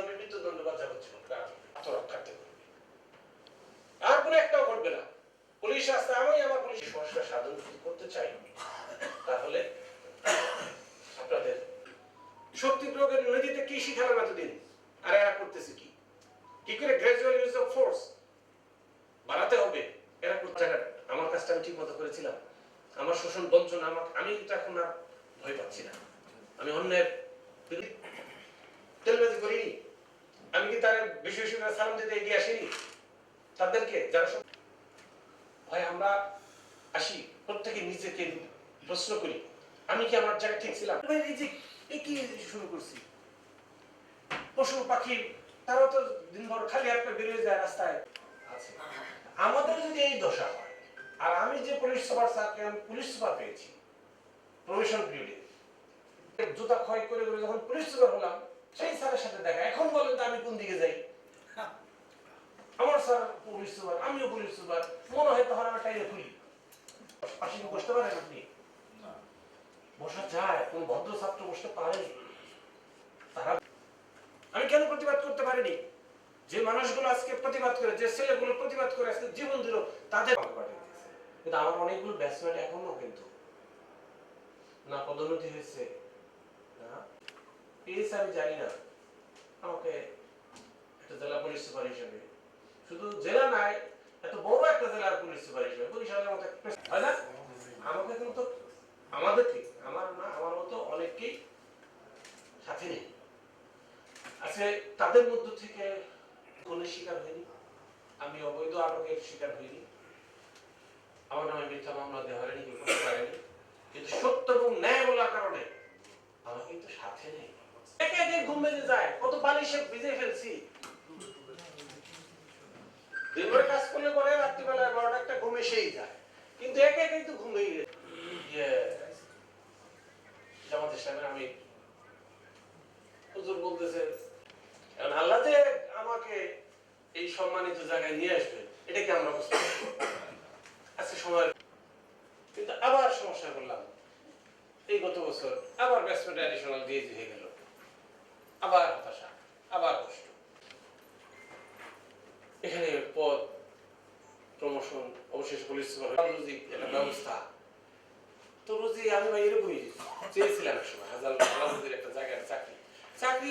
হবে মৃত্যুদণ্ড বা যাবজ্জীবন আত্মরক্ষার্থে করবে আর কোনো একটাও ঘটবে না। পুলিশ আসতে আমি আমার পুলিশ সংস্কার সাধন করতে চাই, তাহলে আপনাদের শক্তি প্রয়োগের নদীতে কি শিখালাম এতদিন? আর এরা করতেছে কি? কি করে গ্রাজুয়াল ইউজ অফ ফোর্স বাড়াতে হবে। এরা করতে আমার কাজটা আমি ঠিক মতো করেছিলাম। আমার শোষণ বঞ্চনা আমার আমি তো এখন আর ভয় পাচ্ছি না। আমি অন্যের তেলবাজি করিনি? আমি কি তার বিশেষ সালাম দিতে এগিয়ে আসিনি? তাদেরকে যারা সব ভাই আমরা আসি প্রত্যেকে নিজেকে প্রশ্ন করি আমি কি আমার জায়গায় ঠিক ছিলাম? ভাই এই যে এই কি শুরু করছি? পশু পাখি তারাও তো দিনভর খালি একটা বেরিয়ে যায় রাস্তায়। আছে আমাদের যদি এই দশা হয় আর আমি যে পুলিশ সুপার স্যারকে আমি পুলিশ সুপার পেয়েছি প্রভিশন পিরিয়ডে জুতা ক্ষয় করে করে যখন পুলিশ সুপার হলাম সেই স্যারের সাথে দেখা এখন বলেন তো আমি কোন দিকে যাই। আমার স্যার পুলিশ সুপার আমিও পুলিশ সুপার। মনে হয় তখন আমার টাইলে খুলি। পাশে বসতে পারেন আপনি? বসা যায় কোন ভদ্র ছাত্র বসতে পারে তারা আমি কেন প্রতিবাদ করতে পারিনি? যে মানুষগুলো আজকে প্রতিবাদ করে যে ছেলেগুলো প্রতিবাদ করে আজকে জীবন দিল তাদের কিন্তু আমার অনেকগুলো ব্যাটসম্যান এখনও কিন্তু না পদোন্নতি হয়েছে না। পেয়েছে আমি জানি না। আমাকে জেলা পুলিশ সুপার হিসেবে। শুধু জেলা নাই, এত বড় একটা জেলার পুলিশ সুপার হিসেবে। বরিশালের মতো হয় না? আমাকে কিন্তু আমাদের ঠিক, আমার না, আমার মতো অনেককেই সাথে নেই। আছে তাদের মধ্য থেকে কোনো শিকার হয়নি? আমি অবৈধ আটকের শিকার হইনি। আমার নামে মিথ্যা মামলা দেওয়া হয়নি, কেউ করতে পারেনি। কিন্তু সত্য এবং ন্যায় বলার কারণে আমার কিন্তু সাথে নেই। একে একে ঘুম যায়, কত বালিশে ভিজে ফেলছি দিনভর কাজ করলে পরে রাত্রিবেলা এসেই যায়। কিন্তু একে কিন্তু ঘুমেই ইয়ে জামাত ইসলামের আমি হুজুর বলতেছে আল্লাহ যে আমাকে এই সম্মানিত জায়গায় নিয়ে আসবে। এটা কি আমরা বুঝতে? আজকে কিন্তু আবার সমস্যা করলাম। এই গত বছর আবার ব্যাটসম্যান অ্যাডিশনাল দিয়ে হয়ে গেল। আবার হতাশা, আবার কষ্ট। এখানে পদ প্রমোশন অবশেষে পুলিশ রুজি একটা ব্যবস্থা। তো রুজি আমি ভাই এরকমই চেয়েছিলাম এক সময় হাজার হাজার একটা জায়গায় চাকরি। চাকরি